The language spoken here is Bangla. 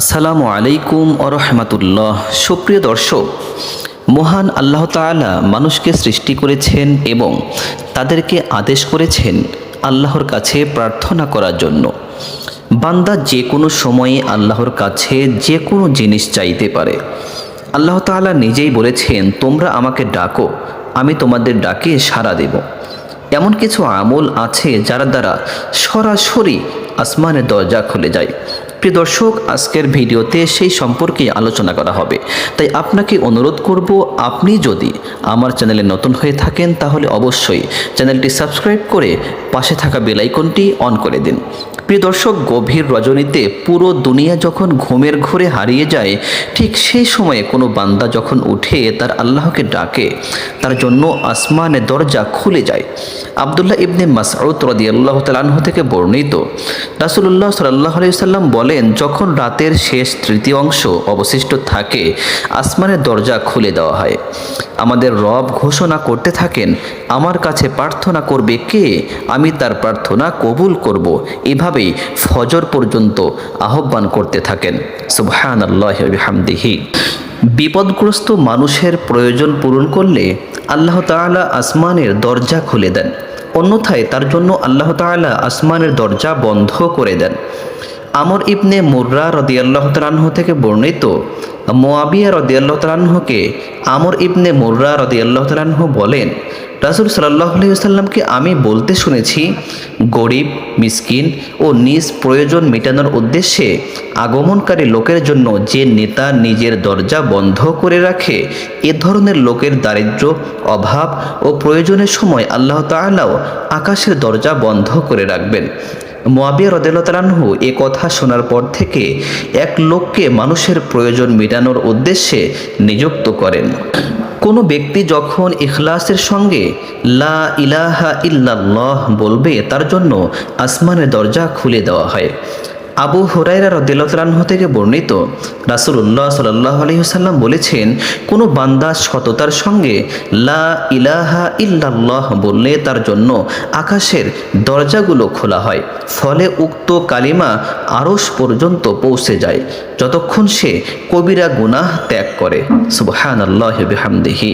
আসসালামু আলাইকুম আরহামাতুল্লাহ সুপ্রিয় দর্শক, মহান আল্লাহ তাআলা মানুষকে সৃষ্টি করেছেন এবং তাদেরকে আদেশ করেছেন আল্লাহর কাছে প্রার্থনা করার জন্য। বান্দা যে কোনো সময়ে আল্লাহর কাছে যে কোনো জিনিস চাইতে পারে। আল্লাহ তাআলা নিজেই বলেছেন, তোমরা আমাকে ডাকো, আমি তোমাদের ডাকে সাড়া দেব। এমন কিছু আমল আছে যার দ্বারা সরাসরি আসমানের দরজা খুলে যায়। প্রিয় দর্শক, আজকের ভিডিওতে সেই সম্পর্কে আলোচনা করা হবে। তাই আপনাকে অনুরোধ করব, আপনি যদি আমার চ্যানেলে নতুন হয়ে থাকেন, তাহলে অবশ্যই চ্যানেলটি সাবস্ক্রাইব করে পাশে থাকা বেলাইকনটি অন করে দিন। প্রিয় দর্শক, গভীর রজনীতে পুরো দুনিয়া যখন ঘুমের ঘোরে হারিয়ে যায়, ঠিক সেই সময়ে কোনো বান্দা যখন উঠে তার আল্লাহকে ডাকে, তার জন্য আসমানের দরজা খুলে যায়। আবদুল্লাহ ইবনে মাসউদ রদিয়াল্লাহ তালাহ থেকে বর্ণিত রাসুল্লাহ সাল্লাহ সাল্লাম বলেন, যখন রাতের শেষ তৃতীয় অংশ অবশিষ্ট থাকে, আসমানের দরজা খুলে দেওয়া হয়। আমাদের রব ঘোষণা করতে থাকেন, আমার কাছে প্রার্থনা করবে কে? আমি তার প্রার্থনা কবুল করব। এভাবেই ফজর পর্যন্ত আহ্বান করতে থাকেন। সুবহান আল্লাহ হামদিহি বিপদগ্রস্ত মানুষের প্রয়োজন পূরণ করলে আল্লাহ তালা আসমানের দরজা খুলে দেন। অন্যথায় তার জন্য আল্লাহ তালা আসমানের দরজা বন্ধ করে দেন। আমর ইবনে মুর্রা রদিয়াল্লাহ তালাহ থেকে বর্ণিত। মোয়াবিয়া রদিয়াল্লাহ তালাহকে আমর ইবনে মুর্রা রদিয়াল্লাহ তালাহ বলেন, রাসুল সাল্লাহ আলাইসাল্লামকে আমি বলতে শুনেছি, গরিব, মিসকিন ও নিজ প্রয়োজন মেটানোর উদ্দেশ্যে আগমনকারী লোকের জন্য যে নেতা নিজের দরজা বন্ধ করে রাখে, এ ধরনের লোকের দারিদ্র, অভাব ও প্রয়োজনের সময় আল্লাহ তাআলাও আকাশের দরজা বন্ধ করে রাখবেন। মোয়াবিয়া রদেলতালানহু এ কথা শোনার পর থেকে এক লোককে মানুষের প্রয়োজন মেটানোর উদ্দেশ্যে নিযুক্ত করেন। কোনো ব্যক্তি যখন ইখলাসের সঙ্গে লা ইলাহা ইল্লাল্লাহ বলবে, তার জন্য আসমানের দরজা খুলে দেওয়া হয়। আবু হুরাইরা রদিল্লাহ থেকে বর্ণিত রাসুল্লাহ সাল্লাহ আলহিহাল্লাম বলেছেন, কোনো বান্দা সততার সঙ্গে লা ইলাহা ইল্লাল্লাহ বললে তার জন্য আকাশের দরজাগুলো খোলা হয়, ফলে উক্ত কালিমা আরস পর্যন্ত পৌঁছে যায়, যতক্ষণ সে কবিরা গুনাহ ত্যাগ করে। সুবহান আল্লাহ হামদিহি